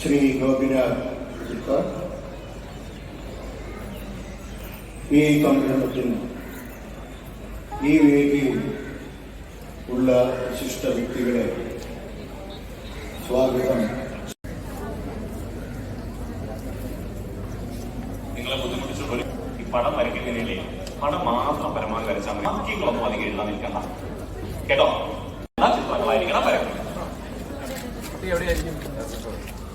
ശ്രീ ഗോപിനാഥ് ഈ സംരംഭത്തിന് ഈ വേദിയിൽ ഉള്ള വിശിഷ്ട വ്യക്തികളെ സ്വാഗതം. നിങ്ങളെ ബുദ്ധിമുട്ടിച്ചുള്ള ഒരു ഈ പടം വരയ്ക്കുന്നതിനിടെ പടം മാത്രം പരമാവധി വരച്ചാൽ മതി. അധികം എഴുതാൻ നിൽക്കണ്ട. കേട്ടോ? എല്ലാ ചിത്രങ്ങളായിരിക്കണം വരയ്ക്കുന്നത്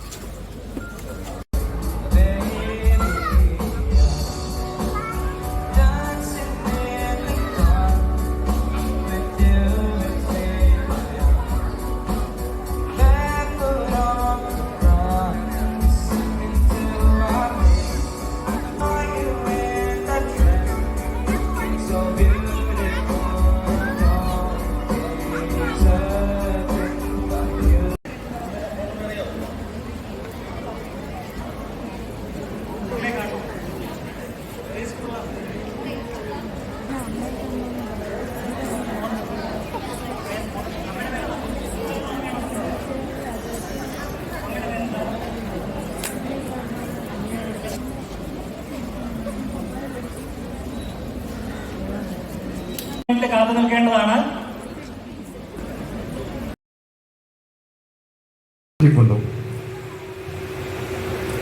കാത്തു നിൽക്കേണ്ടതാണ്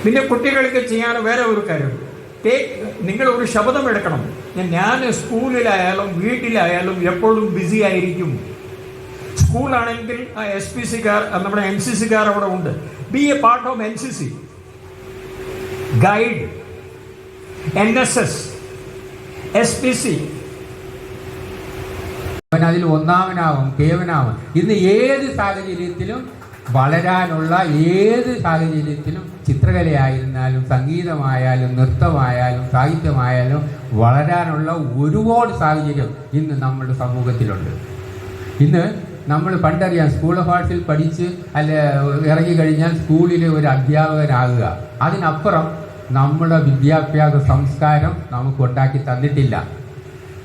പിന്നെ കുട്ടികൾക്ക് ചെയ്യാൻ വേറെ ഒരു കാര്യം. നിങ്ങൾ ഒരു ശബ്ദം എടുക്കണം. ഞാൻ സ്കൂളിലായാലും വീട്ടിലായാലും എപ്പോഴും ബിസി ആയിരിക്കും. സ്കൂളാണെങ്കിൽ എസ് പി സിക്കാർ നമ്മുടെ എൻ സി സിക്കാർ അവിടെ ഉണ്ട്. B A part of N C C guide N S S S P C അവൻ അതിൽ ഒന്നാമനാവും കേവനാവും. ഇന്ന് ഏത് സാഹചര്യത്തിലും വളരാനുള്ള ഏത് സാഹചര്യത്തിലും ചിത്രകലയായിരുന്നാലും സംഗീതമായാലും നൃത്തമായാലും സാഹിത്യമായാലും വളരാനുള്ള ഒരുപാട് സാഹചര്യം ഇന്ന് നമ്മുടെ സമൂഹത്തിലുണ്ട്. ഇന്ന് നമ്മൾ പണ്ടറിയാം സ്കൂൾ ഓഫ് ആർട്സിൽ പഠിച്ച് അല്ല ഇറങ്ങി കഴിഞ്ഞാൽ സ്കൂളിലെ ഒരു അധ്യാപകനാകുക. അതിനപ്പുറം നമ്മുടെ വിദ്യാഭ്യാസ സംസ്കാരം നമുക്ക് ഉണ്ടാക്കി തന്നിട്ടില്ല.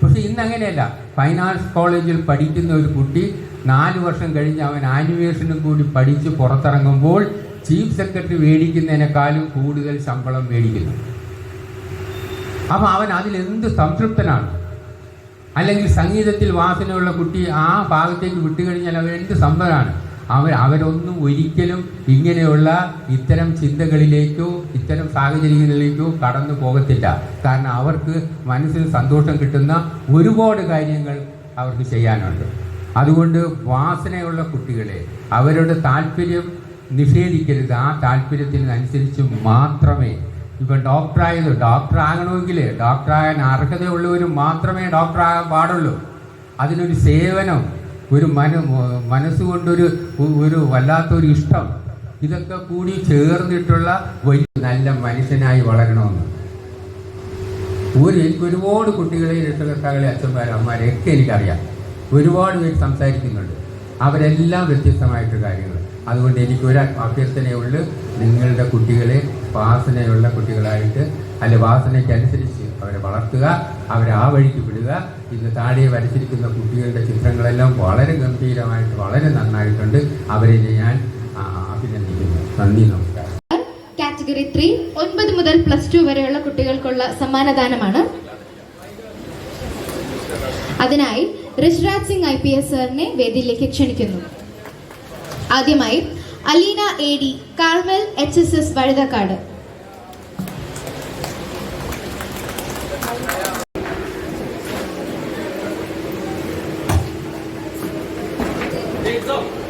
പക്ഷെ ഇന്ന് അങ്ങനെയല്ല ഫൈൻ ആർട്സ് കോളേജിൽ പഠിക്കുന്ന ഒരു കുട്ടി നാല് വർഷം കഴിഞ്ഞ് അവൻ ആനിമേഷനും കൂടി പഠിച്ച് പുറത്തിറങ്ങുമ്പോൾ ചീഫ് സെക്രട്ടറി മേടിക്കുന്നതിനേക്കാളും കൂടുതൽ ശമ്പളം മേടിക്കുന്നു. അപ്പം അവൻ അതിലെന്ത് സംതൃപ്തനാണ്? അല്ലെങ്കിൽ സംഗീതത്തിൽ വാസനയുള്ള കുട്ടി ആ ഭാഗത്തേക്ക് വിട്ടുകഴിഞ്ഞാൽ അവൻ എന്ത് സമ്പന്നാണ് അവർ അവരൊന്നും ഒരിക്കലും ഇങ്ങനെയുള്ള ഇത്തരം ചിന്തകളിലേക്കോ ഇത്തരം സാഹചര്യങ്ങളിലേക്കോ കടന്നു പോകത്തില്ല. കാരണം അവർക്ക് മനസ്സിൽ സന്തോഷം കിട്ടുന്ന ഒരുപാട് കാര്യങ്ങൾ അവർക്ക് ചെയ്യാനുണ്ട്. അതുകൊണ്ട് വാസനയുള്ള കുട്ടികളെ അവരുടെ താല്പര്യം നിഷേധിക്കരുത്. ആ താല്പര്യത്തിനനുസരിച്ച് മാത്രമേ ഇപ്പം ഡോക്ടറായത് ഡോക്ടറാകണമെങ്കിൽ ഡോക്ടറാകാൻ അർഹതയുള്ളവർ മാത്രമേ ഡോക്ടറാകാൻ പാടുള്ളൂ. അതിനൊരു സേവനം ഒരു മന മനസ്സുകൊണ്ടൊരു ഒരു വല്ലാത്തൊരു ഇഷ്ടം. ഇതൊക്കെ കൂടി ചേർന്നിട്ടുള്ള വലിയ നല്ല മനുഷ്യനായി വളരണമെന്ന്. ഒരു എനിക്ക് ഒരുപാട് കുട്ടികളെ രക്ഷകർത്താക്കളെ അച്ഛന്മാരെ അമ്മമാരെ ഒക്കെ എനിക്കറിയാം. ഒരുപാട് പേര് സംസാരിക്കുന്നുണ്ട്. അവരെല്ലാം വ്യത്യസ്തമായിട്ട് കാര്യങ്ങൾ. അതുകൊണ്ട് എനിക്കൊരു അഭ്യർത്ഥനയുള്ളു നിങ്ങളുടെ കുട്ടികളെ വാസനയുള്ള കുട്ടികളായിട്ട് അല്ലെ വാസനയ്ക്കനുസരിച്ച് അവരെ വളർത്തുക അവരെ ആ വഴിക്ക് വിടുക. ഇന്ന് താഴെ വരച്ചിരിക്കുന്ന കുട്ടികളുടെ ചിത്രങ്ങളെല്ലാം വളരെ ഗംഭീരമായിട്ട് വളരെ നന്നായിട്ടുണ്ട്. അവരെ ഞാൻ അഭിനന്ദിക്കുന്നു. നന്ദി നമസ്കാരം. കാറ്റഗറി ത്രീ ഒൻപത് മുതൽ പ്ലസ് ടു വരെയുള്ള കുട്ടികൾക്കുള്ള സമ്മാനദാനമാണ്. അതിനായി Rishiraj Singh I P S സാറിനെ വേദിയിലേക്ക് ക്ഷണിക്കുന്നു. ആദ്യമായി Aleena A D Carmel H S S Vazhuthacaud. Listo.